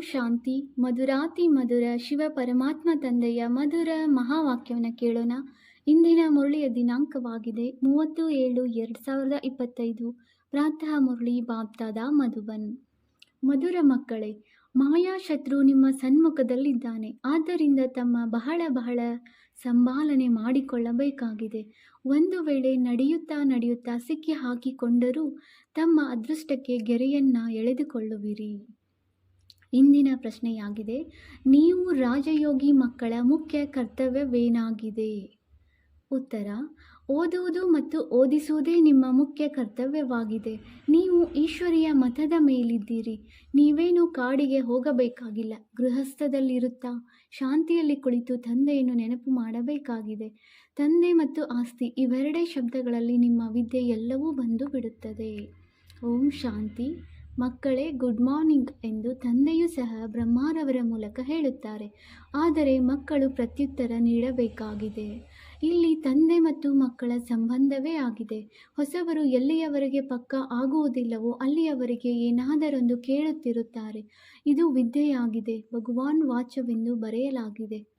ಶಾಂತಿ, ಮಧುರಾತಿ, ಮಧುರ, ಶಿವ ಪರಮಾತ್ಮ ತಂದೆಯ ಮಧುರ ಮಹಾವಾಕ್ಯವನ್ನು ಕೇಳೋಣ. ಇಂದಿನ ಮುರಳಿಯ ದಿನಾಂಕವಾಗಿದೆ ಮೂವತ್ತು ಏಳು ಎರಡು ಸಾವಿರದ ಇಪ್ಪತ್ತೈದು. ಪ್ರಾತಃ ಮುರಳಿ ಬಾಬ್ದಾದ ಮಧುಬನ್. ಮಧುರ ಮಕ್ಕಳೇ ಮಾಯಾಶತ್ರು ನಿಮ್ಮ ಸನ್ಮುಖದಲ್ಲಿದ್ದಾನೆ. ಆದ್ದರಿಂದ ತಮ್ಮ ಬಹಳ ಬಹಳ ಸಂಭಾಲನೆ ಮಾಡಿಕೊಳ್ಳಬೇಕಾಗಿದೆ. ಒಂದು ವೇಳೆ ನಡೆಯುತ್ತಾ ನಡೆಯುತ್ತಾ ಸಿಕ್ಕಿ ಹಾಕಿಕೊಂಡರೂ ತಮ್ಮ ಅದೃಷ್ಟಕ್ಕೆ ಗೆರೆಯನ್ನು ಎಳೆದುಕೊಳ್ಳುವಿರಿ. ಇಂದಿನ ಪ್ರಶ್ನೆಯಾಗಿದೆ. ನೀವು ರಾಜಯೋಗಿ ಮಕ್ಕಳ ಮುಖ್ಯ ಕರ್ತವ್ಯವೇನಾಗಿದೆ? ಉತ್ತರ, ಓದುವುದು ಮತ್ತು ಓದಿಸುವುದೇ ನಿಮ್ಮ ಮುಖ್ಯ ಕರ್ತವ್ಯವಾಗಿದೆ. ನೀವು ಈಶ್ವರಿಯ ಮತದ ಮೇಲಿದ್ದೀರಿ. ನೀವೇನು ಕಾಡಿಗೆ ಹೋಗಬೇಕಾಗಿಲ್ಲ. ಗೃಹಸ್ಥದಲ್ಲಿರುತ್ತಾ ಶಾಂತಿಯಲ್ಲಿ ಕುಳಿತು ತಂದೆಯನ್ನು ನೆನಪು ಮಾಡಬೇಕಾಗಿದೆ. ತಂದೆ ಮತ್ತು ಆಸ್ತಿ ಇವೆರಡೇ ಶಬ್ದಗಳಲ್ಲಿ ನಿಮ್ಮ ವಿದ್ಯೆ ಎಲ್ಲವೂ ಬಂದು ಬಿಡುತ್ತದೆ ಓಂ ಶಾಂತಿ. ಮಕ್ಕಳೇ, ಗುಡ್ ಮಾರ್ನಿಂಗ್ ಎಂದು ತಂದೆಯೂ ಸಹ ಬ್ರಹ್ಮಾರವರ ಮೂಲಕ ಹೇಳುತ್ತಾರೆ. ಆದರೆ ಮಕ್ಕಳು ಪ್ರತ್ಯುತ್ತರ ನೀಡಬೇಕಾಗಿದೆ. ಇಲ್ಲಿ ತಂದೆ ಮತ್ತು ಮಕ್ಕಳ ಸಂಬಂಧವೇ ಆಗಿದೆ. ಹೊಸವರು ಎಲ್ಲಿಯವರೆಗೆ ಪಕ್ಕ ಆಗುವುದಿಲ್ಲವೋ ಅಲ್ಲಿಯವರೆಗೆ ಏನಾದರೊಂದು ಕೇಳುತ್ತಿರುತ್ತಾರೆ. ಇದು ವಿದ್ಯೆಯಾಗಿದೆ. ಭಗವಾನ್ ವಾಚವೆಂದು ಬರೆಯಲಾಗಿದೆ.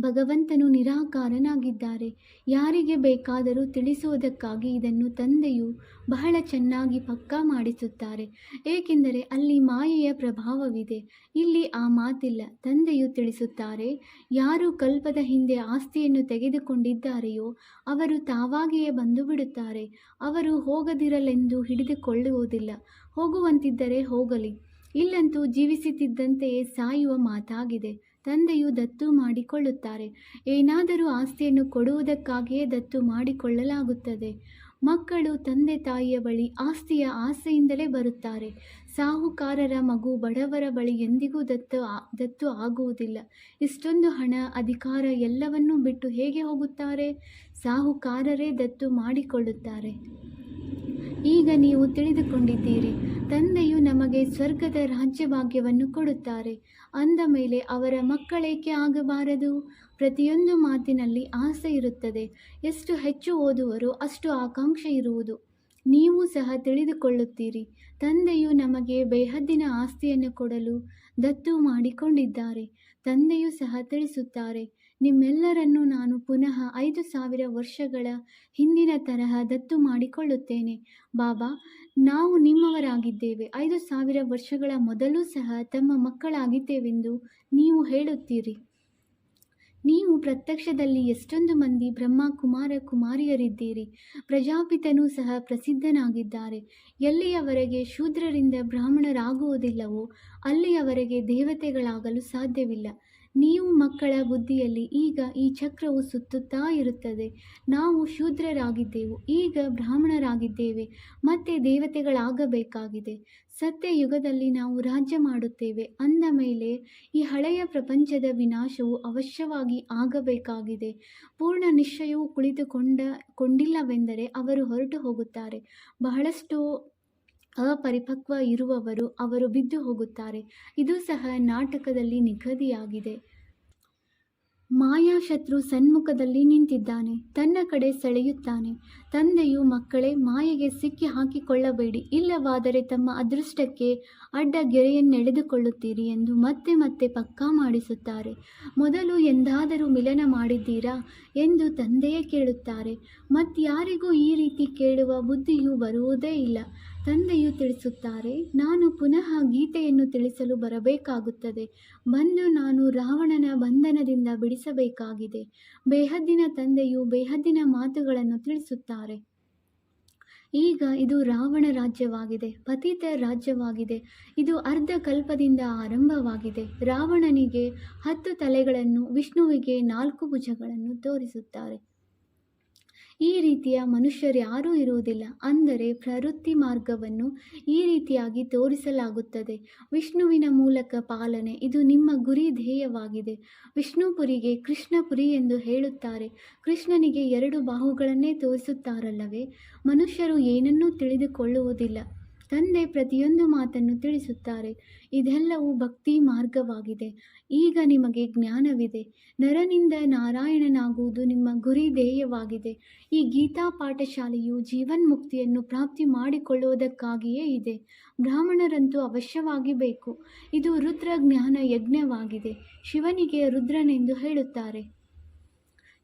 ಭಗವಂತನು ನಿರಾಕಾರನಾಗಿದ್ದಾರೆ. ಯಾರಿಗೆ ಬೇಕಾದರೂ ತಿಳಿಸುವುದಕ್ಕಾಗಿ ಇದನ್ನು ತಂದೆಯು ಬಹಳ ಚೆನ್ನಾಗಿ ಪಕ್ಕಾ ಮಾಡಿಸುತ್ತಾರೆ. ಏಕೆಂದರೆ ಅಲ್ಲಿ ಮಾಯೆಯ ಪ್ರಭಾವವಿದೆ. ಇಲ್ಲಿ ಆ ಮಾತಿಲ್ಲ. ತಂದೆಯು ತಿಳಿಸುತ್ತಾರೆ, ಯಾರು ಕಲ್ಪದ ಹಿಂದೆ ಆಸ್ತಿಯನ್ನು ತೆಗೆದುಕೊಂಡಿದ್ದಾರೆಯೋ ಅವರು ತಾವಾಗಿಯೇ ಬಂದು ಬಿಡುತ್ತಾರೆ ಅವರು ಹೋಗದಿರಲೆಂದು ಹಿಡಿದುಕೊಳ್ಳುವುದಿಲ್ಲ. ಹೋಗುವಂತಿದ್ದರೆ ಹೋಗಲಿ. ಇಲ್ಲಂತೂ ಜೀವಿಸುತ್ತಿದ್ದಂತೆಯೇ ಸಾಯುವ ಮಾತಾಗಿದೆ. ತಂದೆಯು ದತ್ತು ಮಾಡಿಕೊಳ್ಳುತ್ತಾರೆ. ಏನಾದರೂ ಆಸ್ತಿಯನ್ನು ಕೊಡುವುದಕ್ಕಾಗಿಯೇ ದತ್ತು ಮಾಡಿಕೊಳ್ಳಲಾಗುತ್ತದೆ. ಮಕ್ಕಳು ತಂದೆ ತಾಯಿಯ ಬಳಿ ಆಸ್ತಿಯ ಆಸೆಯಿಂದಲೇ ಬರುತ್ತಾರೆ. ಸಾಹುಕಾರರ ಮಗು ಬಡವರ ಬಳಿ ಎಂದಿಗೂ ದತ್ತು ದತ್ತು ಆಗುವುದಿಲ್ಲ. ಇಷ್ಟೊಂದು ಹಣ, ಅಧಿಕಾರ ಎಲ್ಲವನ್ನೂ ಬಿಟ್ಟು ಹೇಗೆ ಹೋಗುತ್ತಾರೆ? ಸಾಹುಕಾರರೇ ದತ್ತು ಮಾಡಿಕೊಳ್ಳುತ್ತಾರೆ. ಈಗ ನೀವು ತಿಳಿದುಕೊಂಡಿದ್ದೀರಿ. ತಂದೆಯು ನಮಗೆ ಸ್ವರ್ಗದ ರಾಜ್ಯಭಾಗ್ಯವನ್ನು ಕೊಡುತ್ತಾರೆ. ಅಂದ ಮೇಲೆ ಅವರ ಮಕ್ಕಳೇಕೆ ಆಗಬಾರದು? ಪ್ರತಿಯೊಂದು ಮಾತಿನಲ್ಲಿ ಆಸೆ ಇರುತ್ತದೆ. ಎಷ್ಟು ಹೆಚ್ಚು ಓದುವರೋ ಅಷ್ಟು ಆಕಾಂಕ್ಷೆ ಇರುವುದು. ನೀವು ಸಹ ತಿಳಿದುಕೊಳ್ಳುತ್ತೀರಿ. ತಂದೆಯು ನಮಗೆ ಬೇಹದ್ದಿನ ಆಸ್ತಿಯನ್ನು ಕೊಡಲು ದತ್ತು ಮಾಡಿಕೊಂಡಿದ್ದಾರೆ. ತಂದೆಯು ಸಹ ತಿಳಿಸುತ್ತಾರೆ, ನಿಮ್ಮೆಲ್ಲರನ್ನು ನಾನು ಪುನಃ ಐದು ಸಾವಿರ ವರ್ಷಗಳ ಹಿಂದಿನ ತರಹ ದತ್ತು ಮಾಡಿಕೊಳ್ಳುತ್ತೇನೆ. ಬಾಬಾ ನಾವು ನಿಮ್ಮವರಾಗಿದ್ದೇವೆ. ಐದು ಸಾವಿರ ವರ್ಷಗಳ ಮೊದಲು ಸಹ ತಮ್ಮ ಮಕ್ಕಳಾಗಿದ್ದೇವೆಂದು ನೀವು ಹೇಳುತ್ತೀರಿ. ನೀವು ಪ್ರತ್ಯಕ್ಷದಲ್ಲಿ ಎಷ್ಟೊಂದು ಮಂದಿ ಬ್ರಹ್ಮ ಕುಮಾರ ಕುಮಾರಿಯರಿದ್ದೀರಿ. ಪ್ರಜಾಪಿತನೂ ಸಹ ಪ್ರಸಿದ್ಧನಾಗಿದ್ದಾರೆ. ಎಲ್ಲಿಯವರೆಗೆ ಶೂದ್ರರಿಂದ ಬ್ರಾಹ್ಮಣರಾಗುವುದಿಲ್ಲವೋ, ಅಲ್ಲಿಯವರೆಗೆ ದೇವತೆಗಳಾಗಲು ಸಾಧ್ಯವಿಲ್ಲ. ನೀವು ಮಕ್ಕಳ ಬುದ್ಧಿಯಲ್ಲಿ ಈಗ ಈ ಚಕ್ರವು ಸುತ್ತುತ್ತಾ ಇರುತ್ತದೆ. ನಾವು ಶೂದ್ರರಾಗಿದ್ದೆವು, ಈಗ ಬ್ರಾಹ್ಮಣರಾಗಿದ್ದೇವೆ, ಮತ್ತೆ ದೇವತೆಗಳಾಗಬೇಕಾಗಿದೆ. ಸತ್ಯ ಯುಗದಲ್ಲಿ ನಾವು ರಾಜ್ಯ ಮಾಡುತ್ತೇವೆ, ಅಂದ ಮೇಲೆ ಈ ಹಳೆಯ ಪ್ರಪಂಚದ ವಿನಾಶವು ಅವಶ್ಯವಾಗಿ ಆಗಬೇಕಾಗಿದೆ. ಪೂರ್ಣ ನಿಶ್ಚಯವು ಕುಳಿತುಕೊಂಡ, ಕೊಂಡಿಲ್ಲವೆಂದರೆ ಅವರು ಹೊರಟು ಹೋಗುತ್ತಾರೆ ಬಹಳಷ್ಟು ಅಪರಿಪಕ್ವ ಇರುವವರು ಅವರು ಬಿದ್ದು ಹೋಗುತ್ತಾರೆ. ಇದು ಸಹ ನಾಟಕದಲ್ಲಿ ನಿಗದಿಯಾಗಿದೆ ಮಾಯಾಶತ್ರು ಸನ್ಮುಖದಲ್ಲಿ ನಿಂತಿದ್ದಾನೆ. ತನ್ನ ಕಡೆ ಸೆಳೆಯುತ್ತಾನೆ. ತಂದೆಯು ಮಕ್ಕಳೇ, ಮಾಯೆಗೆ ಸಿಕ್ಕಿ ಹಾಕಿಕೊಳ್ಳಬೇಡಿ. ಇಲ್ಲವಾದರೆ ತಮ್ಮ ಅದೃಷ್ಟಕ್ಕೆ ಅಡ್ಡ ಗೆರೆಯನ್ನೆಳೆದುಕೊಳ್ಳುತ್ತೀರಿ ಎಂದು ಮತ್ತೆ ಮತ್ತೆ ಪಕ್ಕಾ ಮಾಡಿಸುತ್ತಾರೆ. ಮೊದಲು ಎಂದಾದರೂ ಮಿಲನ ಮಾಡಿದ್ದೀರಾ ಎಂದು ತಂದೆಯೇ ಕೇಳುತ್ತಾರೆ. ಮತ್ತಾರಿಗೂ ಈ ರೀತಿ ಕೇಳುವ ಬುದ್ಧಿಯು ಬರುವುದೇ ಇಲ್ಲ. ತಂದೆಯು ತಿಳಿಸುತ್ತಾರೆ, ನಾನು ಪುನಃ ಗೀತೆಯನ್ನು ತಿಳಿಸಲು ಬರಬೇಕಾಗುತ್ತದೆ. ಬಂದು ನಾನು ರಾವಣನ ಬಂಧನದಿಂದ ಬಿಡಿಸಬೇಕಾಗಿದೆ. ಬೇಹದ್ದಿನ ತಂದೆಯು ಬೇಹದ್ದಿನ ಮಾತುಗಳನ್ನು ತಿಳಿಸುತ್ತಾರೆ. ಈಗ ಇದು ರಾವಣ ರಾಜ್ಯವಾಗಿದೆ, ಪತಿತ ರಾಜ್ಯವಾಗಿದೆ. ಇದು ಅರ್ಧ ಕಲ್ಪದಿಂದ ಆರಂಭವಾಗಿದೆ. ರಾವಣನಿಗೆ ಹತ್ತು ತಲೆಗಳನ್ನು, ವಿಷ್ಣುವಿಗೆ ನಾಲ್ಕು ಭುಜಗಳನ್ನು ತೋರಿಸುತ್ತಾರೆ. ಈ ರೀತಿಯ ಮನುಷ್ಯರ್ಯಾರೂ ಇರುವುದಿಲ್ಲ. ಅಂದರೆ ಪ್ರವೃತ್ತಿ ಮಾರ್ಗವನ್ನು ಈ ರೀತಿಯಾಗಿ ತೋರಿಸಲಾಗುತ್ತದೆ. ವಿಷ್ಣುವಿನ ಮೂಲಕ ಪಾಲನೆ, ಇದು ನಿಮ್ಮ ಗುರಿ ಧ್ಯೇಯವಾಗಿದೆ. ವಿಷ್ಣುಪುರಿಗೆ ಕೃಷ್ಣಪುರಿ ಎಂದು ಹೇಳುತ್ತಾರೆ. ಕೃಷ್ಣನಿಗೆ ಎರಡು ಬಾಹುಗಳನ್ನೇ ತೋರಿಸುತ್ತಾರಲ್ಲವೇ? ಮನುಷ್ಯರು ಏನನ್ನೂ ತಿಳಿದುಕೊಳ್ಳುವುದಿಲ್ಲ. ತಂದೆ ಪ್ರತಿಯೊಂದು ಮಾತನ್ನು ತಿಳಿಸುತ್ತಾರೆ. ಇದೆಲ್ಲವೂ ಭಕ್ತಿ ಮಾರ್ಗವಾಗಿದೆ. ಈಗ ನಿಮಗೆ ಜ್ಞಾನವಿದೆ. ನರನಿಂದ ನಾರಾಯಣನಾಗುವುದು ನಿಮ್ಮ ಗುರಿ ಧ್ಯೇಯವಾಗಿದೆ. ಈ ಗೀತಾ ಪಾಠಶಾಲೆಯು ಜೀವನ್ಮುಕ್ತಿಯನ್ನು ಪ್ರಾಪ್ತಿ ಮಾಡಿಕೊಳ್ಳುವುದಕ್ಕಾಗಿಯೇ ಇದೆ. ಬ್ರಾಹ್ಮಣರಂತೂ ಅವಶ್ಯವಾಗಿ ಬೇಕು. ಇದು ರುದ್ರ ಜ್ಞಾನ ಯಜ್ಞವಾಗಿದೆ. ಶಿವನಿಗೆ ರುದ್ರನೆಂದು ಹೇಳುತ್ತಾರೆ.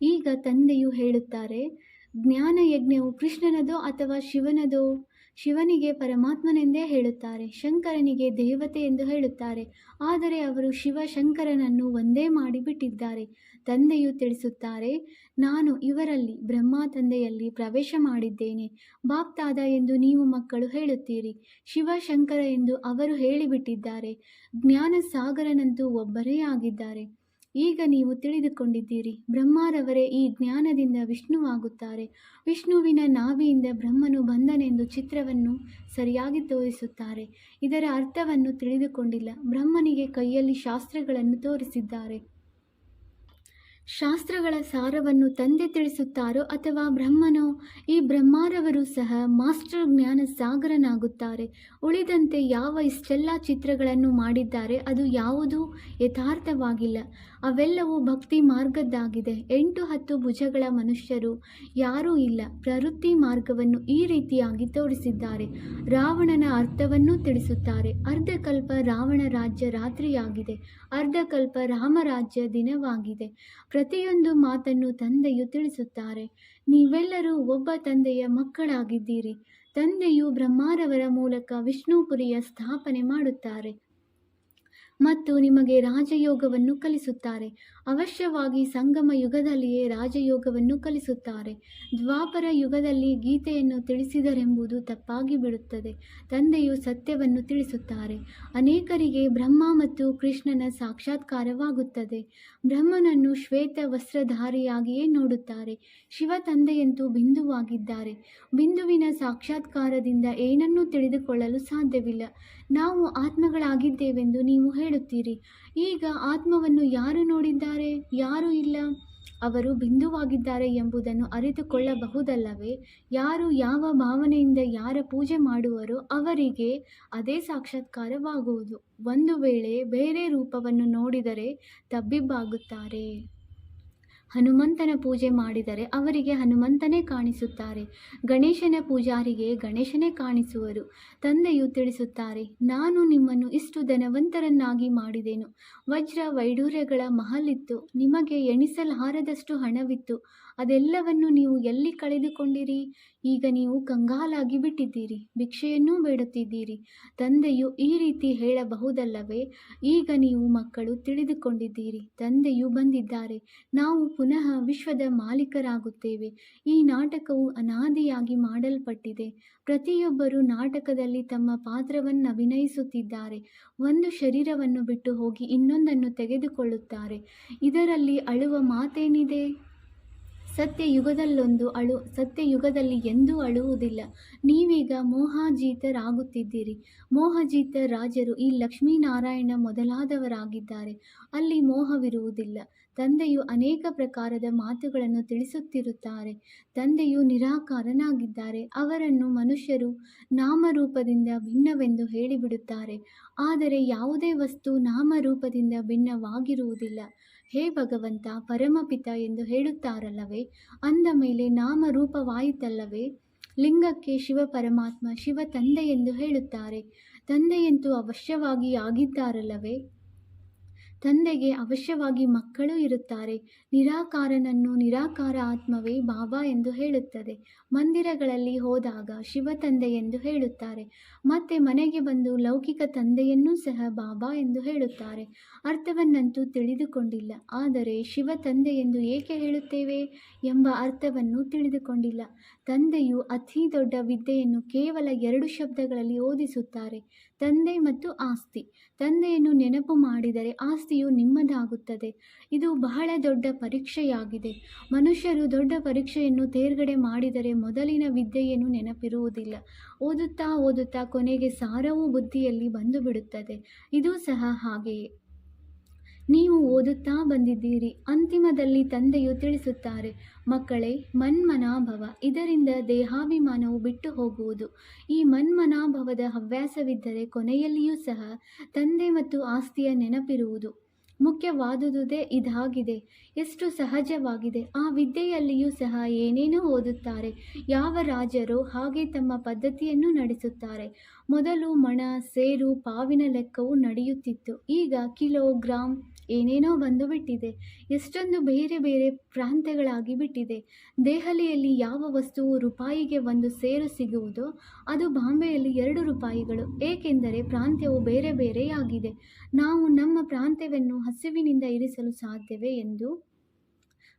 ಈಗ ತಂದೆಯು ಹೇಳುತ್ತಾರೆ ಜ್ಞಾನ ಯಜ್ಞವು ಕೃಷ್ಣನದೋ ಅಥವಾ ಶಿವನದೋ? ಶಿವನಿಗೆ ಪರಮಾತ್ಮನೆಂದೇ ಹೇಳುತ್ತಾರೆ, ಶಂಕರನಿಗೆ ದೇವತೆ ಎಂದು ಹೇಳುತ್ತಾರೆ. ಆದರೆ ಅವರು ಶಿವ ಶಂಕರನನ್ನು ಒಂದೇ ಮಾಡಿಬಿಟ್ಟಿದ್ದಾರೆ. ತಂದೆಯು ತಿಳಿಸುತ್ತಾರೆ, ನಾನು ಇವರಲ್ಲಿ ಬ್ರಹ್ಮ ತಂದೆಯಲ್ಲಿ ಪ್ರವೇಶ ಮಾಡಿದ್ದೇನೆ, ಬಾಪ್ತಾದ ಎಂದು ನೀವು ಮಕ್ಕಳು ಹೇಳುತ್ತೀರಿ. ಶಿವ ಶಂಕರ ಎಂದು ಅವರು ಹೇಳಿಬಿಟ್ಟಿದ್ದಾರೆ ಜ್ಞಾನ ಸಾಗರನಂತೂ ಒಬ್ಬರೇ ಆಗಿದ್ದಾರೆ. ಈಗ ನೀವು ತಿಳಿದುಕೊಂಡಿದ್ದೀರಿ, ಬ್ರಹ್ಮರವರೇ ಈ ಜ್ಞಾನದಿಂದ ವಿಷ್ಣುವಾಗುತ್ತಾರೆ. ವಿಷ್ಣುವಿನ ನಾವಿಯಿಂದ ಬ್ರಹ್ಮನು ಬಂದನೆಂದು ಚಿತ್ರವನ್ನು ಸರಿಯಾಗಿ ತೋರಿಸುತ್ತಾರೆ. ಇದರ ಅರ್ಥವನ್ನು ತಿಳಿದುಕೊಂಡಿಲ್ಲ. ಬ್ರಹ್ಮನಿಗೆ ಕೈಯಲ್ಲಿ ಶಾಸ್ತ್ರಗಳನ್ನು ತೋರಿಸಿದ್ದಾರೆ. ಶಾಸ್ತ್ರಗಳ ಸಾರವನ್ನು ತಂದೆ ತಿಳಿಸುತ್ತಾರೋ ಅಥವಾ ಬ್ರಹ್ಮನೋ, ಈ ಬ್ರಹ್ಮಾರವರು ಸಹ ಮಾಸ್ಟರ್ ಜ್ಞಾನ ಸಾಗರನಾಗುತ್ತಾರೆ ಉಳಿದಂತೆ ಯಾವ ಇಷ್ಟೆಲ್ಲ ಚಿತ್ರಗಳನ್ನು ಮಾಡಿದ್ದಾರೆ ಅದು ಯಾವುದೂ ಯಥಾರ್ಥವಾಗಿಲ್ಲ. ಅವೆಲ್ಲವೂ ಭಕ್ತಿ ಮಾರ್ಗದ್ದಾಗಿದೆ. ಎಂಟು ಹತ್ತು ಭುಜಗಳ ಮನುಷ್ಯರು ಯಾರೂ ಇಲ್ಲ. ಪ್ರವೃತ್ತಿ ಮಾರ್ಗವನ್ನು ಈ ರೀತಿಯಾಗಿ ತೋರಿಸಿದ್ದಾರೆ. ರಾವಣನ ಅರ್ಥವನ್ನು ತಿಳಿಸುತ್ತಾರೆ. ಅರ್ಧಕಲ್ಪ ರಾವಣ ರಾಜ್ಯ ರಾತ್ರಿಯಾಗಿದೆ. ಅರ್ಧಕಲ್ಪ ರಾಮರಾಜ್ಯ ದಿನವಾಗಿದೆ. ಪ್ರತಿಯೊಂದು ಮಾತನ್ನು ತಂದೆಯು ತಿಳಿಸುತ್ತಾರೆ. ನೀವೆಲ್ಲರೂ ಒಬ್ಬ ತಂದೆಯ ಮಕ್ಕಳಾಗಿದ್ದೀರಿ. ತಂದೆಯು ಬ್ರಹ್ಮಾರವರ ಮೂಲಕ ವಿಷ್ಣುಪುರಿಯ ಸ್ಥಾಪನೆ ಮಾಡುತ್ತಾರೆ. ಮತ್ತು ನಿಮಗೆ ರಾಜಯೋಗವನ್ನು ಕಲಿಸುತ್ತಾರೆ. ಅವಶ್ಯವಾಗಿ ಸಂಗಮ ಯುಗದಲ್ಲಿಯೇ ರಾಜಯೋಗವನ್ನು ಕಲಿಸುತ್ತಾರೆ. ದ್ವಾಪರ ಯುಗದಲ್ಲಿ ಗೀತೆಯನ್ನು ತಿಳಿಸಿದರೆಂಬುದು ತಪ್ಪಾಗಿ ಬಿಡುತ್ತದೆ. ತಂದೆಯು ಸತ್ಯವನ್ನು ತಿಳಿಸುತ್ತಾರೆ. ಅನೇಕರಿಗೆ ಬ್ರಹ್ಮ ಮತ್ತು ಕೃಷ್ಣನ ಸಾಕ್ಷಾತ್ಕಾರವಾಗುತ್ತದೆ. ಬ್ರಹ್ಮನನ್ನು ಶ್ವೇತ ವಸ್ತ್ರಧಾರಿಯಾಗಿಯೇ ನೋಡುತ್ತಾರೆ. ಶಿವ ತಂದೆಯಂತೂ ಬಿಂದುವಾಗಿದ್ದಾರೆ. ಬಿಂದುವಿನ ಸಾಕ್ಷಾತ್ಕಾರದಿಂದ ಏನನ್ನೂ ತಿಳಿದುಕೊಳ್ಳಲು ಸಾಧ್ಯವಿಲ್ಲ. ನಾವು ಆತ್ಮಗಳಾಗಿದ್ದೇವೆಂದು ನೀವು ಹೇಳುತ್ತೀರಿ? ಈಗ ಆತ್ಮವನ್ನು ಯಾರು ನೋಡಿದ್ದಾರೆ? ಯಾರು ಇಲ್ಲ? ಅವರು ಬಿಂದುವಾಗಿದ್ದಾರೆ ಎಂಬುದನ್ನು ಅರಿತುಕೊಳ್ಳಬಹುದಲ್ಲವೇ? ಯಾರು ಯಾವ ಭಾವನೆಯಿಂದ ಯಾರ ಪೂಜೆ ಮಾಡುವರೋ ಅವರಿಗೆ ಅದೇ ಸಾಕ್ಷಾತ್ಕಾರವಾಗುವುದು. ಒಂದು ವೇಳೆ ಬೇರೆ ರೂಪವನ್ನು ನೋಡಿದರೆ ತಬ್ಬಿಬ್ಬಾಗುತ್ತಾರೆ. ಹನುಮಂತನ ಪೂಜೆ ಮಾಡಿದರೆ ಅವರಿಗೆ ಹನುಮಂತನೇ ಕಾಣಿಸುತ್ತಾರೆ. ಗಣೇಶನ ಪೂಜಾರಿಗೆ ಗಣೇಶನೇ ಕಾಣಿಸುವರು. ತಂದೆಯು ತಿಳಿಸುತ್ತಾರೆ, ನಾನು ನಿಮ್ಮನ್ನು ಇಷ್ಟು ಧನವಂತರನ್ನಾಗಿ ಮಾಡಿದೆನು. ವಜ್ರ ವೈಡೂರ್ಯಗಳ ಮಹಲಿತ್ತು. ನಿಮಗೆ ಎಣಿಸಲಾರದಷ್ಟು ಹಣವಿತ್ತು. ಅದೆಲ್ಲವನ್ನು ನೀವು ಎಲ್ಲಿ ಕಳೆದುಕೊಂಡಿರಿ? ಈಗ ನೀವು ಕಂಗಾಲಾಗಿ ಬಿಟ್ಟಿದ್ದೀರಿ, ಭಿಕ್ಷೆಯನ್ನೂ ಬೇಡುತ್ತಿದ್ದೀರಿ. ತಂದೆಯು ಈ ರೀತಿ ಹೇಳಬಹುದಲ್ಲವೇ? ಈಗ ನೀವು ಮಕ್ಕಳು ತಿಳಿದುಕೊಂಡಿದ್ದೀರಿ, ತಂದೆಯು ಬಂದಿದ್ದಾರೆ. ನಾವು ಪುನಃ ವಿಶ್ವದ ಮಾಲೀಕರಾಗುತ್ತೇವೆ. ಈ ನಾಟಕವು ಅನಾದಿಯಾಗಿ ಮಾಡಲ್ಪಟ್ಟಿದೆ. ಪ್ರತಿಯೊಬ್ಬರು ನಾಟಕದಲ್ಲಿ ತಮ್ಮ ಪಾತ್ರವನ್ನು ಅಭಿನಯಿಸುತ್ತಿದ್ದಾರೆ. ಒಂದು ಶರೀರವನ್ನು ಬಿಟ್ಟು ಹೋಗಿ ಇನ್ನೊಂದನ್ನು ತೆಗೆದುಕೊಳ್ಳುತ್ತಾರೆ. ಇದರಲ್ಲಿ ಅಳುವ ಮಾತೇನಿದೆ? ಸತ್ಯಯುಗದಲ್ಲೊಂದು ಅಳು, ಸತ್ಯಯುಗದಲ್ಲಿ ಎಂದೂ ಅಳುವುದಿಲ್ಲ. ನೀವೀಗ ಮೋಹಾಜೀತರಾಗುತ್ತಿದ್ದೀರಿ. ಮೋಹಜೀತ ರಾಜರು ಈ ಲಕ್ಷ್ಮೀನಾರಾಯಣ ಮೊದಲಾದವರಾಗಿದ್ದಾರೆ. ಅಲ್ಲಿ ಮೋಹವಿರುವುದಿಲ್ಲ. ತಂದೆಯು ಅನೇಕ ಪ್ರಕಾರದ ಮಾತುಗಳನ್ನು ತಿಳಿಸುತ್ತಿರುತ್ತಾರೆ. ತಂದೆಯು ನಿರಾಕಾರನಾಗಿದ್ದಾರೆ. ಅವರನ್ನು ಮನುಷ್ಯರು ನಾಮರೂಪದಿಂದ ಭಿನ್ನವೆಂದು ಹೇಳಿಬಿಡುತ್ತಾರೆ. ಆದರೆ ಯಾವುದೇ ವಸ್ತು ನಾಮರೂಪದಿಂದ ಭಿನ್ನವಾಗಿರುವುದಿಲ್ಲ. ಹೇ ಭಗವಂತ, ಪರಮಪಿತ ಎಂದು ಹೇಳುತ್ತಾರಲ್ಲವೇ? ಅಂದ ಮೇಲೆ ನಾಮರೂಪವಾಯಿತಲ್ಲವೇ? ಲಿಂಗಕ್ಕೆ ಶಿವ ಪರಮಾತ್ಮ, ಶಿವ ತಂದೆ ಎಂದು ಹೇಳುತ್ತಾರೆ. ತಂದೆಯಂತೂ ಅವಶ್ಯವಾಗಿ ಆಗಿದ್ದಾರಲ್ಲವೇ? ತಂದೆಗೆ ಅವಶ್ಯವಾಗಿ ಮಕ್ಕಳು ಇರುತ್ತಾರೆ. ನಿರಾಕಾರನನ್ನು ನಿರಾಕಾರ ಆತ್ಮವೇ ಬಾಬಾ ಎಂದು ಹೇಳುತ್ತದೆ. ಮಂದಿರಗಳಲ್ಲಿ ಹೋದಾಗ ಶಿವ ತಂದೆ ಎಂದು ಹೇಳುತ್ತಾರೆ. ಮತ್ತೆ ಮನೆಗೆ ಬಂದು ಲೌಕಿಕ ತಂದೆಯನ್ನೂ ಸಹ ಬಾಬಾ ಎಂದು ಹೇಳುತ್ತಾರೆ. ಅರ್ಥವನ್ನಂತೂ ತಿಳಿದುಕೊಂಡಿಲ್ಲ. ಆದರೆ ಶಿವ ತಂದೆ ಎಂದು ಏಕೆ ಹೇಳುತ್ತೇವೆ ಎಂಬ ಅರ್ಥವನ್ನು ತಿಳಿದುಕೊಂಡಿಲ್ಲ. ತಂದೆಯು ಅತಿ ದೊಡ್ಡ ವಿದ್ಯೆಯನ್ನು ಕೇವಲ ಎರಡು ಶಬ್ದಗಳಲ್ಲಿ ಓದಿಸುತ್ತಾರೆ, ತಂದೆ ಮತ್ತು ಆಸ್ತಿ. ತಂದೆಯನ್ನು ನೆನಪು ಮಾಡಿದರೆ ಆಸ್ತಿಯು ನಿಮ್ಮದಾಗುತ್ತದೆ. ಇದು ಬಹಳ ದೊಡ್ಡ ಪರೀಕ್ಷೆಯಾಗಿದೆ. ಮನುಷ್ಯರು ದೊಡ್ಡ ಪರೀಕ್ಷೆಯನ್ನು ತೇರ್ಗಡೆ ಮಾಡಿದರೆ ಮೊದಲಿನ ವಿದ್ಯೆಯನ್ನು ನೆನಪಿರುವುದಿಲ್ಲ. ಓದುತ್ತಾ ಓದುತ್ತಾ ಕೊನೆಗೆ ಸಾರವೂ ಬುದ್ಧಿಯಲ್ಲಿ ಬಂದು ಬಿಡುತ್ತದೆ ಇದು ಸಹ ಹಾಗೆಯೇ. ನೀವು ಓದುತ್ತಾ ಬಂದಿದ್ದೀರಿ. ಅಂತಿಮದಲ್ಲಿ ತಂದೆಯು ತಿಳಿಸುತ್ತಾರೆ, ಮಕ್ಕಳೇ, ಮನ್ಮನಾಭವ. ಇದರಿಂದ ದೇಹಾಭಿಮಾನವು ಬಿಟ್ಟು ಹೋಗುವುದು ಈ ಮನ್ಮನಾಭವದ ಹವ್ಯಾಸವಿದ್ದರೆ ಕೊನೆಯಲ್ಲಿಯೂ ಸಹ ತಂದೆ ಮತ್ತು ಆಸ್ತಿಯ ನೆನಪಿರುವುದು. ಮುಖ್ಯವಾದುದೇ ಇದಾಗಿದೆ. ಎಷ್ಟು ಸಹಜವಾಗಿದೆ. ಆ ವಿದ್ಯೆಯಲ್ಲಿಯೂ ಸಹ ಏನೇನೋ ಓದುತ್ತಾರೆ. ಯಾವ ರಾಜರು ಹಾಗೆ ತಮ್ಮ ಪದ್ಧತಿಯನ್ನು ನಡೆಸುತ್ತಾರೆ. ಮೊದಲು ಮಣ ಸೇರು ಪಾವಿನ ಲೆಕ್ಕವು ನಡೆಯುತ್ತಿತ್ತು. ಈಗ ಕಿಲೋ ಗ್ರಾಮ್ ಏನೇನೋ ಬಂದು ಬಿಟ್ಟಿದೆ ಎಷ್ಟೊಂದು ಬೇರೆ ಬೇರೆ ಪ್ರಾಂತ್ಯಗಳಾಗಿ ಬಿಟ್ಟಿದೆ. ದೆಹಲಿಯಲ್ಲಿ ಯಾವ ವಸ್ತುವು ರೂಪಾಯಿಗೆ ಒಂದು ಸೇರು ಸಿಗುವುದೋ ಅದು ಬಾಂಬೆಯಲ್ಲಿ ಎರಡು ರೂಪಾಯಿಗಳು. ಏಕೆಂದರೆ ಪ್ರಾಂತ್ಯವು ಬೇರೆ ಬೇರೆಯಾಗಿದೆ. ನಾವು ನಮ್ಮ ಪ್ರಾಂತ್ಯವನ್ನು ಹಸಿವಿನಿಂದ ಇರಿಸಲು ಸಾಧ್ಯವೇ ಎಂದು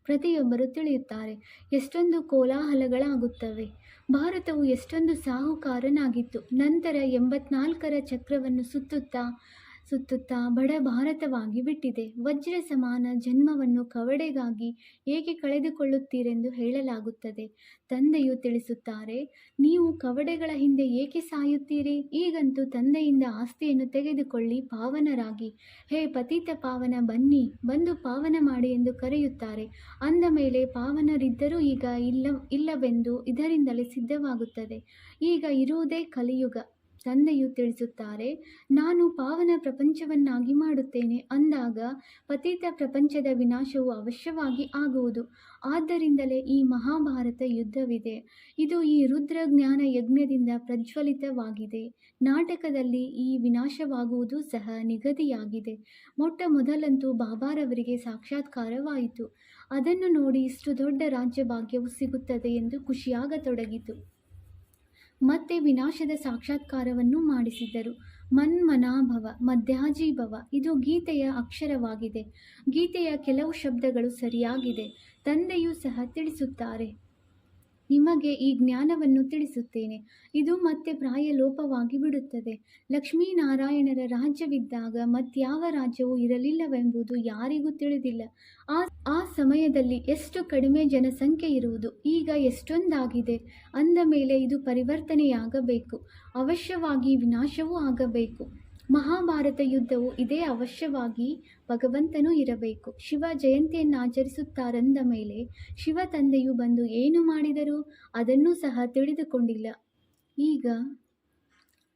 ಪ್ರತಿಯೊಬ್ಬರು ತಿಳಿಯುತ್ತಾರೆ. ಎಷ್ಟೊಂದು ಕೋಲಾಹಲಗಳಾಗುತ್ತವೆ. ಭಾರತವು ಎಷ್ಟೊಂದು ಸಾಹುಕಾರನಾಗಿತ್ತು. ನಂತರ ಎಂಬತ್ನಾಲ್ಕರ ಚಕ್ರವನ್ನು ಸುತ್ತುತ್ತಾ ಸುತ್ತುತ್ತಾ ಬಡ ಭಾರತವಾಗಿ ಬಿಟ್ಟಿದೆ. ವಜ್ರ ಸಮಾನ ಜನ್ಮವನ್ನು ಕವಡೆಗಾಗಿ ಏಕೆ ಕಳೆದುಕೊಳ್ಳುತ್ತೀರೆಂದು ಹೇಳಲಾಗುತ್ತದೆ. ತಂದೆಯು ತಿಳಿಸುತ್ತಾರೆ, ನೀವು ಕವಡೆಗಳ ಹಿಂದೆ ಏಕೆ ಸಾಯುತ್ತೀರಿ? ಈಗಂತೂ ತಂದೆಯಿಂದ ಆಸ್ತಿಯನ್ನು ತೆಗೆದುಕೊಳ್ಳಿ, ಪಾವನರಾಗಿ. ಹೇ ಪತಿತ ಪಾವನ, ಬನ್ನಿ, ಬಂದು ಪಾವನ ಮಾಡಿ ಎಂದು ಕರೆಯುತ್ತಾರೆ. ಅಂದ ಮೇಲೆ ಪಾವನರಿದ್ದರೂ ಈಗ ಇಲ್ಲ ಇಲ್ಲವೆಂದು ಇದರಿಂದಲೇ ಸಿದ್ಧವಾಗುತ್ತದೆ. ಈಗ ಇರುವುದೇ ಕಲಿಯುಗ. ತಂದೆಯು ತಿಳಿಸುತ್ತಾರೆ, ನಾನು ಪಾವನ ಪ್ರಪಂಚವನ್ನಾಗಿ ಮಾಡುತ್ತೇನೆ. ಅಂದಾಗ ಪತಿತ ಪ್ರಪಂಚದ ವಿನಾಶವು ಅವಶ್ಯವಾಗಿ ಆಗುವುದು. ಆದ್ದರಿಂದಲೇ ಈ ಮಹಾಭಾರತ ಯುದ್ಧವಿದೆ. ಇದು ಈ ರುದ್ರ ಜ್ಞಾನ ಯಜ್ಞದಿಂದ ಪ್ರಜ್ವಲಿತವಾಗಿದೆ. ನಾಟಕದಲ್ಲಿ ಈ ವಿನಾಶವಾಗುವುದು ಸಹ ನಿಗದಿಯಾಗಿದೆ. ಮೊಟ್ಟ ಮೊದಲಂತೂ ಬಾಬಾರವರಿಗೆ ಸಾಕ್ಷಾತ್ಕಾರವಾಯಿತು. ಅದನ್ನು ನೋಡಿ ಇಷ್ಟು ದೊಡ್ಡ ರಾಜ್ಯಭಾಗ್ಯವು ಸಿಗುತ್ತದೆ ಎಂದು ಖುಷಿಯಾಗತೊಡಗಿತು. ಮತ್ತೆ ವಿನಾಶದ ಸಾಕ್ಷಾತ್ಕಾರವನ್ನು ಮಾಡಿಸಿದರು. ಮನ್ಮನಾಭವ, ಮಧ್ಯಾಜೀಭವ, ಇದು ಗೀತೆಯ ಅಕ್ಷರವಾಗಿದೆ. ಗೀತೆಯ ಕೆಲವು ಶಬ್ದಗಳು ಸರಿಯಾಗಿದೆ. ತಂದೆಯೂ ಸಹ ತಿಳಿಸುತ್ತಾರೆ. ನಿಮಗೆ ಈ ಜ್ಞಾನವನ್ನು ತಿಳಿಸುತ್ತೇನೆ. ಇದು ಮತ್ತೆ ಪ್ರಾಯ ಲೋಪವಾಗಿ ಬಿಡುತ್ತದೆ. ಲಕ್ಷ್ಮೀನಾರಾಯಣರ ರಾಜ್ಯವಿದ್ದಾಗ ಮತ್ಯಾವ ರಾಜ್ಯವೂ ಇರಲಿಲ್ಲವೆಂಬುದು ಯಾರಿಗೂ ತಿಳಿದಿಲ್ಲ. ಆ ಆ ಸಮಯದಲ್ಲಿ ಎಷ್ಟು ಕಡಿಮೆ ಜನಸಂಖ್ಯೆ ಇರುವುದು? ಈಗ ಎಷ್ಟೊಂದಾಗಿದೆ? ಅಂದ ಮೇಲೆ ಇದು ಪರಿವರ್ತನೆಯಾಗಬೇಕು. ಅವಶ್ಯವಾಗಿ ವಿನಾಶವೂ ಆಗಬೇಕು. ಮಹಾಭಾರತ ಯುದ್ಧವು ಇದೇ ಅವಶ್ಯವಾಗಿ ಭಗವಂತನೂ ಇರಬೇಕು. ಶಿವ ಜಯಂತಿಯನ್ನು ಆಚರಿಸುತ್ತಾರಂದ ಮೇಲೆ ಶಿವ ತಂದೆಯು ಬಂದು ಏನು ಮಾಡಿದರೂ ಅದನ್ನೂ ಸಹ ತಿಳಿದುಕೊಂಡಿಲ್ಲ. ಈಗ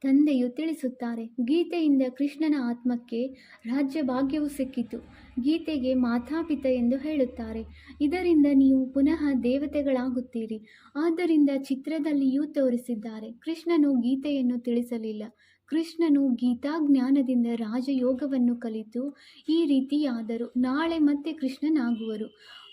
ತಂದೆಯು ತಿಳಿಸುತ್ತಾರೆ, ಗೀತೆಯಿಂದ ಕೃಷ್ಣನ ಆತ್ಮಕ್ಕೆ ರಾಜ್ಯ ಭಾಗ್ಯವು ಸಿಕ್ಕಿತು. ಗೀತೆಗೆ ಮಾತಾಪಿತ ಎಂದು ಹೇಳುತ್ತಾರೆ. ಇದರಿಂದ ನೀವು ಪುನಃ ದೇವತೆಗಳಾಗುತ್ತೀರಿ. ಆದ್ದರಿಂದ ಚಿತ್ರದಲ್ಲಿಯೂ ತೋರಿಸಿದ್ದಾರೆ, ಕೃಷ್ಣನು ಗೀತೆಯನ್ನು ತಿಳಿಸಲಿಲ್ಲ. ಕೃಷ್ಣನು ಗೀತಾಜ್ಞಾನದಿಂದ ರಾಜಯೋಗವನ್ನು ಕಲಿತು ಈ ರೀತಿಯಾದರು. ನಾಳೆ ಮತ್ತೆ ಕೃಷ್ಣನಾಗುವರು.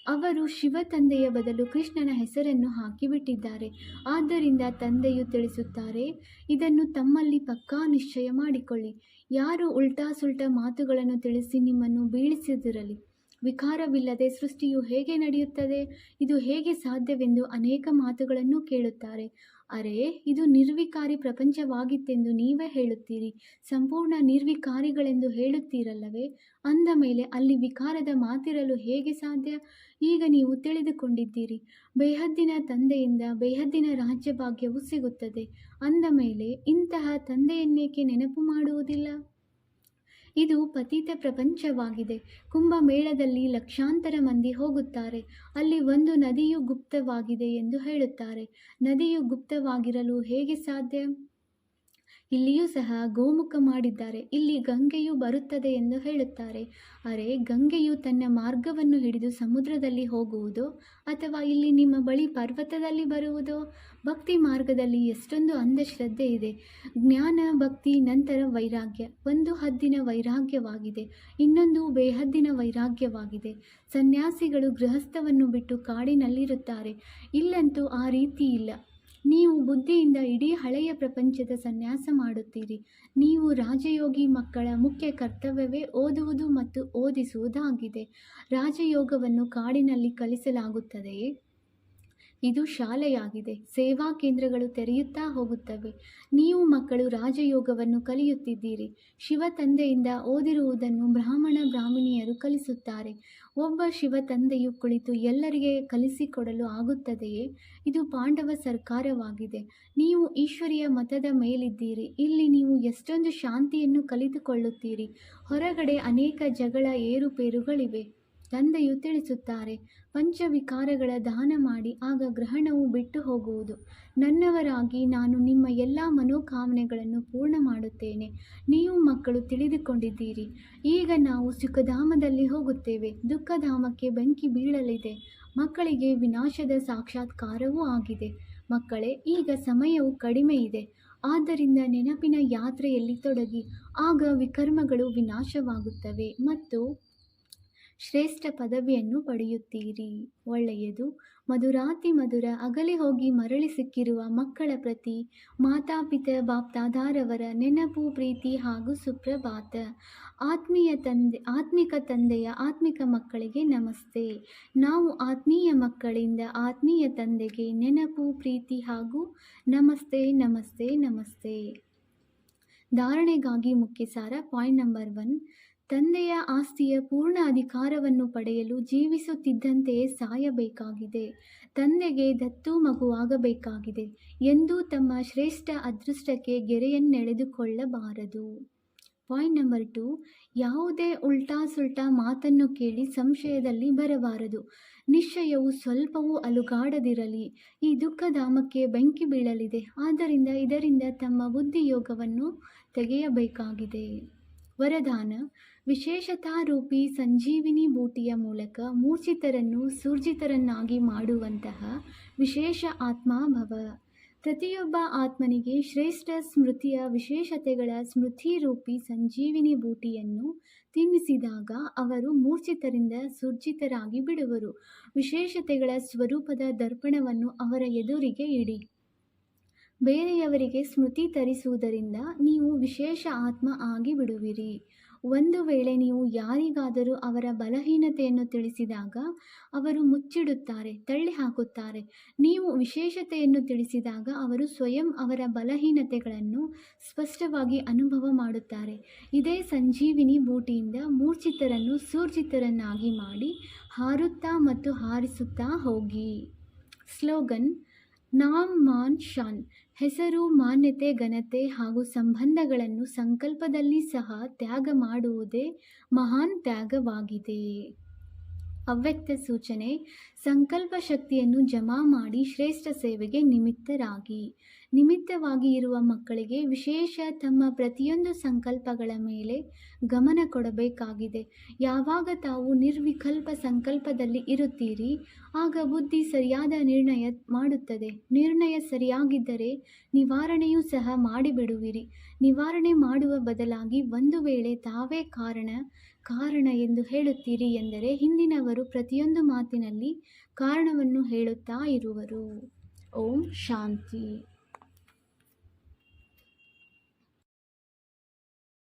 ಅವರು ಶಿವ ತಂದೆಯ ಬದಲು ಕೃಷ್ಣನ ಹೆಸರನ್ನು ಹಾಕಿಬಿಟ್ಟಿದ್ದಾರೆ. ಆದ್ದರಿಂದ ತಂದೆಯು ತಿಳಿಸುತ್ತಾರೆ, ಇದನ್ನು ತಮ್ಮಲ್ಲಿ ಪಕ್ಕಾ ನಿಶ್ಚಯ ಮಾಡಿಕೊಳ್ಳಿ. ಯಾರು ಉಲ್ಟಾ ಸುಲ್ಟಾ ಮಾತುಗಳನ್ನು ತಿಳಿಸಿ ನಿಮ್ಮನ್ನು ಬೀಳಿಸಿದಿರಲಿ. ವಿಕಾರವಿಲ್ಲದೆ ಸೃಷ್ಟಿಯು ಹೇಗೆ ನಡೆಯುತ್ತದೆ? ಇದು ಹೇಗೆ ಸಾಧ್ಯವೆಂದು ಅನೇಕ ಮಾತುಗಳನ್ನು ಕೇಳುತ್ತಾರೆ. ಅರೆ, ಇದು ನಿರ್ವಿಕಾರಿ ಪ್ರಪಂಚವಾಗಿತ್ತೆಂದು ನೀವೇ ಹೇಳುತ್ತೀರಿ. ಸಂಪೂರ್ಣ ನಿರ್ವಿಕಾರಿಗಳೆಂದು ಹೇಳುತ್ತೀರಲ್ಲವೇ? ಅಂದ ಮೇಲೆ ಅಲ್ಲಿ ವಿಕಾರದ ಮಾತಿರಲು ಹೇಗೆ ಸಾಧ್ಯ? ಈಗ ನೀವು ತಿಳಿದುಕೊಂಡಿದ್ದೀರಿ. ಬೇಹದ್ದಿನ ತಂದೆಯಿಂದ ಬೇಹದ್ದಿನ ರಾಜ್ಯಭಾಗ್ಯವು ಸಿಗುತ್ತದೆ. ಅಂದ ಮೇಲೆ ಇಂತಹ ತಂದೆಯನ್ನೇಕೆ ನೆನಪು ಮಾಡುವುದಿಲ್ಲ? ಇದು ಪತಿತ ಪ್ರಪಂಚವಾಗಿದೆ. ಕುಂಭಮೇಳದಲ್ಲಿ ಲಕ್ಷಾಂತರ ಮಂದಿ ಹೋಗುತ್ತಾರೆ. ಅಲ್ಲಿ ಒಂದು ನದಿಯು ಗುಪ್ತವಾಗಿದೆ ಎಂದು ಹೇಳುತ್ತಾರೆ. ನದಿಯು ಗುಪ್ತವಾಗಿರಲು ಹೇಗೆ ಸಾಧ್ಯ? ಇಲ್ಲಿಯೂ ಸಹ ಗೋಮುಖ ಮಾಡಿದ್ದಾರೆ. ಇಲ್ಲಿ ಗಂಗೆಯು ಬರುತ್ತದೆ ಎಂದು ಹೇಳುತ್ತಾರೆ. ಅರೆ, ಗಂಗೆಯು ತನ್ನ ಮಾರ್ಗವನ್ನು ಹಿಡಿದು ಸಮುದ್ರದಲ್ಲಿ ಹೋಗುವುದು ಅಥವಾ ಇಲ್ಲಿ ನಿಮ್ಮ ಬಳಿ ಪರ್ವತದಲ್ಲಿ ಬರುವುದು? ಭಕ್ತಿ ಮಾರ್ಗದಲ್ಲಿ ಎಷ್ಟೊಂದು ಅಂಧಶ್ರದ್ಧೆ ಇದೆ. ಜ್ಞಾನ, ಭಕ್ತಿ, ನಂತರ ವೈರಾಗ್ಯ. ಒಂದು ಹದ್ದಿನ ವೈರಾಗ್ಯವಾಗಿದೆ. ಇನ್ನೊಂದು ಬೇಹದ್ದಿನ ವೈರಾಗ್ಯವಾಗಿದೆ. ಸನ್ಯಾಸಿಗಳು ಗೃಹಸ್ಥವನ್ನು ಬಿಟ್ಟು ಕಾಡಿನಲ್ಲಿರುತ್ತಾರೆ. ಇಲ್ಲಂತೂ ಆ ರೀತಿ ಇಲ್ಲ. ನೀವು ಬುದ್ಧಿಯಿಂದ ಇಡೀ ಹಳೆಯ ಪ್ರಪಂಚದ ಸನ್ಯಾಸ ಮಾಡುತ್ತೀರಿ. ನೀವು ರಾಜಯೋಗಿ ಮಕ್ಕಳ ಮುಖ್ಯ ಕರ್ತವ್ಯವೇ ಓದುವುದು ಮತ್ತು ಓದಿಸುವುದಾಗಿದೆ. ರಾಜಯೋಗವನ್ನು ಕಾಡಿನಲ್ಲಿ ಕಲಿಸಲಾಗುತ್ತದೆಯೇ? ಇದು ಶಾಲೆಯಾಗಿದೆ. ಸೇವಾ ಕೇಂದ್ರಗಳು ತೆರೆಯುತ್ತಾ ಹೋಗುತ್ತವೆ. ನೀವು ಮಕ್ಕಳು ರಾಜಯೋಗವನ್ನು ಕಲಿಯುತ್ತಿದ್ದೀರಿ. ಶಿವ ತಂದೆಯಿಂದ ಓದಿರುವುದನ್ನು ಬ್ರಾಹ್ಮಣ ಬ್ರಾಹ್ಮಣಿಯರು ಕಲಿಸುತ್ತಾರೆ. ಒಬ್ಬ ಶಿವ ತಂದೆಯು ಕುಳಿತು ಎಲ್ಲರಿಗೆ ಕಲಿಸಿಕೊಡಲು ಆಗುತ್ತದೆಯೇ? ಇದು ಪಾಂಡವ ಸರ್ಕಾರವಾಗಿದೆ. ನೀವು ಈಶ್ವರಿಯ ಮತದ ಮೇಲಿದ್ದೀರಿ. ಇಲ್ಲಿ ನೀವು ಎಷ್ಟೊಂದು ಶಾಂತಿಯನ್ನು ಕಲಿತುಕೊಳ್ಳುತ್ತೀರಿ. ಹೊರಗಡೆ ಅನೇಕ ಜಗಳ ಏರುಪೇರುಗಳಿವೆ. ತಂದೆಯು ತಿಳಿಸುತ್ತಾರೆ, ಪಂಚವಿಕಾರಗಳ ದಾನ ಮಾಡಿ, ಆಗ ಗ್ರಹಣವು ಬಿಟ್ಟು ಹೋಗುವುದು. ನನ್ನವರಾಗಿ ನಾನು ನಿಮ್ಮ ಎಲ್ಲ ಮನೋಕಾಮನೆಗಳನ್ನು ಪೂರ್ಣ ಮಾಡುತ್ತೇನೆ. ನೀವು ಮಕ್ಕಳು ತಿಳಿದುಕೊಂಡಿದ್ದೀರಿ. ಈಗ ನಾವು ಸುಖಧಾಮದಲ್ಲಿ ಹೋಗುತ್ತೇವೆ. ದುಃಖಧಾಮಕ್ಕೆ ಬೆಂಕಿ ಬೀಳಲಿದೆ. ಮಕ್ಕಳಿಗೆ ವಿನಾಶದ ಸಾಕ್ಷಾತ್ಕಾರವೂ ಆಗಿದೆ. ಮಕ್ಕಳೇ, ಈಗ ಸಮಯವು ಕಡಿಮೆ ಇದೆ ಆದ್ದರಿಂದ ನೆನಪಿನ ಯಾತ್ರೆಯಲ್ಲಿ ತೊಡಗಿ, ಆಗ ವಿಕರ್ಮಗಳು ವಿನಾಶವಾಗುತ್ತವೆ ಮತ್ತು ಶ್ರೇಷ್ಠ ಪದವಿಯನ್ನು ಪಡೆಯುತ್ತೀರಿ. ಒಳ್ಳೆಯದು. ಮಧುರಾತಿ ಮಧುರ ಅಗಲಿ ಹೋಗಿ ಮರಳಿ ಸಿಕ್ಕಿರುವ ಮಕ್ಕಳ ಪ್ರತಿ ಮಾತಾಪಿತ ಬಾಪ್ತಾದಾರವರ ನೆನಪು, ಪ್ರೀತಿ ಹಾಗೂ ಸುಪ್ರಭಾತ. ಆತ್ಮೀಯ ತಂದೆ, ಆತ್ಮಿಕ ತಂದೆಯ ಆತ್ಮಿಕ ಮಕ್ಕಳಿಗೆ ನಮಸ್ತೆ. ನಾವು ಆತ್ಮೀಯ ಮಕ್ಕಳಿಂದ ಆತ್ಮೀಯ ತಂದೆಗೆ ನೆನಪು, ಪ್ರೀತಿ ಹಾಗೂ ನಮಸ್ತೆ ನಮಸ್ತೆ ನಮಸ್ತೆ. ಧಾರಣೆಗಾಗಿ ಮುಖ್ಯ ಸಾರ ಪಾಯಿಂಟ್ ನಂಬರ್ ಒನ್. ತಂದೆಯ ಆಸ್ತಿಯ ಪೂರ್ಣ ಅಧಿಕಾರವನ್ನು ಪಡೆಯಲು ಜೀವಿಸುತ್ತಿದ್ದಂತೆಯೇ ಸಾಯಬೇಕಾಗಿದೆ. ತಂದೆಗೆ ದತ್ತು ಮಗುವಾಗಬೇಕಾಗಿದೆ ಎಂದು ತಮ್ಮ ಶ್ರೇಷ್ಠ ಅದೃಷ್ಟಕ್ಕೆ ಗೆರೆಯನ್ನೆಳೆದುಕೊಳ್ಳಬಾರದು. Point number two. ಯಾವುದೇ ಉಲ್ಟಾ ಸುಲ್ಟಾ ಮಾತನ್ನು ಕೇಳಿ ಸಂಶಯದಲ್ಲಿ ಬರಬಾರದು. ನಿಶ್ಚಯವು ಸ್ವಲ್ಪವೂ ಅಲುಗಾಡದಿರಲಿ. ಈ ದುಃಖಧಾಮಕ್ಕೆ ಬೆಂಕಿ ಬೀಳಲಿದೆ. ಆದ್ದರಿಂದ ಇದರಿಂದ ತಮ್ಮ ಬುದ್ಧಿಯೋಗವನ್ನು ತೆಗೆಯಬೇಕಾಗಿದೆ. ವರದಾನ. ವಿಶೇಷತಾರೂಪಿ ಸಂಜೀವಿನಿ ಬೂಟಿಯ ಮೂಲಕ ಮೂರ್ಛಿತರನ್ನು ಸೂರ್ಜಿತರನ್ನಾಗಿ ಮಾಡುವಂತಹ ವಿಶೇಷ ಆತ್ಮಾಭವ ಪ್ರತಿಯೊಬ್ಬ ಆತ್ಮನಿಗೆ ಶ್ರೇಷ್ಠ ಸ್ಮೃತಿಯ ವಿಶೇಷತೆಗಳ ಸ್ಮೃತಿ ರೂಪಿ ಸಂಜೀವಿನಿ ಬೂಟಿಯನ್ನು ತಿನ್ನಿಸಿದಾಗ ಅವರು ಮೂರ್ಛಿತರಿಂದ ಸುರ್ಜಿತರಾಗಿ ಬಿಡುವರು. ವಿಶೇಷತೆಗಳ ಸ್ವರೂಪದ ದರ್ಪಣವನ್ನು ಅವರ ಎದುರಿಗೆ ಇಡಿ. ಬೇರೆಯವರಿಗೆ ಸ್ಮೃತಿ ತರಿಸುವುದರಿಂದ ನೀವು ವಿಶೇಷ ಆತ್ಮ ಆಗಿ ಬಿಡುವಿರಿ. ಒಂದು ವೇಳೆ ನೀವು ಯಾರಿಗಾದರೂ ಅವರ ಬಲಹೀನತೆಯನ್ನು ತಿಳಿಸಿದಾಗ ಅವರು ಮುಚ್ಚಿಡುತ್ತಾರೆ ತಳ್ಳಿ ಹಾಕುತ್ತಾರೆ ನೀವು ವಿಶೇಷತೆಯನ್ನು ತಿಳಿಸಿದಾಗ ಅವರು ಸ್ವಯಂ ಅವರ ಬಲಹೀನತೆಗಳನ್ನು ಸ್ಪಷ್ಟವಾಗಿ ಅನುಭವ ಮಾಡುತ್ತಾರೆ. ಇದೇ ಸಂಜೀವಿನಿ ಬೂಟಿಯಿಂದ ಮೂರ್ಛಿತರನ್ನು ಸೂರ್ಜಿತರನ್ನಾಗಿ ಮಾಡಿ ಹಾರುತ್ತಾ ಮತ್ತು ಹಾರಿಸುತ್ತಾ ಹೋಗಿ. ಸ್ಲೋಗನ್, ನಾಮ್ ಮಾನ್ ಶಾನ್. ಹೆಸರು, ಮಾನ್ಯತೆ, ಘನತೆ ಹಾಗೂ ಸಂಬಂಧಗಳನ್ನು ಸಂಕಲ್ಪದಲ್ಲಿ ಸಹ ತ್ಯಾಗ ಮಾಡುವುದೇ ಮಹಾನ್ ತ್ಯಾಗವಾಗಿದೆ. ಅವ್ಯಕ್ತ ಸೂಚನೆ, ಸಂಕಲ್ಪ ಶಕ್ತಿಯನ್ನು ಜಮಾ ಮಾಡಿ ಶ್ರೇಷ್ಠ ಸೇವೆಗೆ ನಿಮಿತ್ತರಾಗಿ. ನಿಮಿತ್ತವಾಗಿ ಇರುವ ಮಕ್ಕಳಿಗೆ ವಿಶೇಷ ತಮ್ಮ ಪ್ರತಿಯೊಂದು ಸಂಕಲ್ಪಗಳ ಮೇಲೆ ಗಮನ ಕೊಡಬೇಕಾಗಿದೆ. ಯಾವಾಗ ತಾವು ನಿರ್ವಿಕಲ್ಪ ಸಂಕಲ್ಪದಲ್ಲಿ ಇರುತ್ತೀರಿ, ಆಗ ಬುದ್ಧಿ ಸರಿಯಾದ ನಿರ್ಣಯ ಮಾಡುತ್ತದೆ. ನಿರ್ಣಯ ಸರಿಯಾಗಿದ್ದರೆ ನಿವಾರಣೆಯೂ ಸಹ ಮಾಡಿಬಿಡುವಿರಿ. ನಿವಾರಣೆ ಮಾಡುವ ಬದಲಾಗಿ ಒಂದು ವೇಳೆ ತಾವೇ ಕಾರಣ ಕಾರಣ ಎಂದು ಹೇಳುತ್ತೀರಿ ಎಂದರೆ ಹಿಂದಿನವರು ಪ್ರತಿಯೊಂದು ಮಾತಿನಲ್ಲಿ ಕಾರಣವನ್ನು ಹೇಳುತ್ತಾ ಇರುವರು. ಓಂ ಶಾಂತಿ.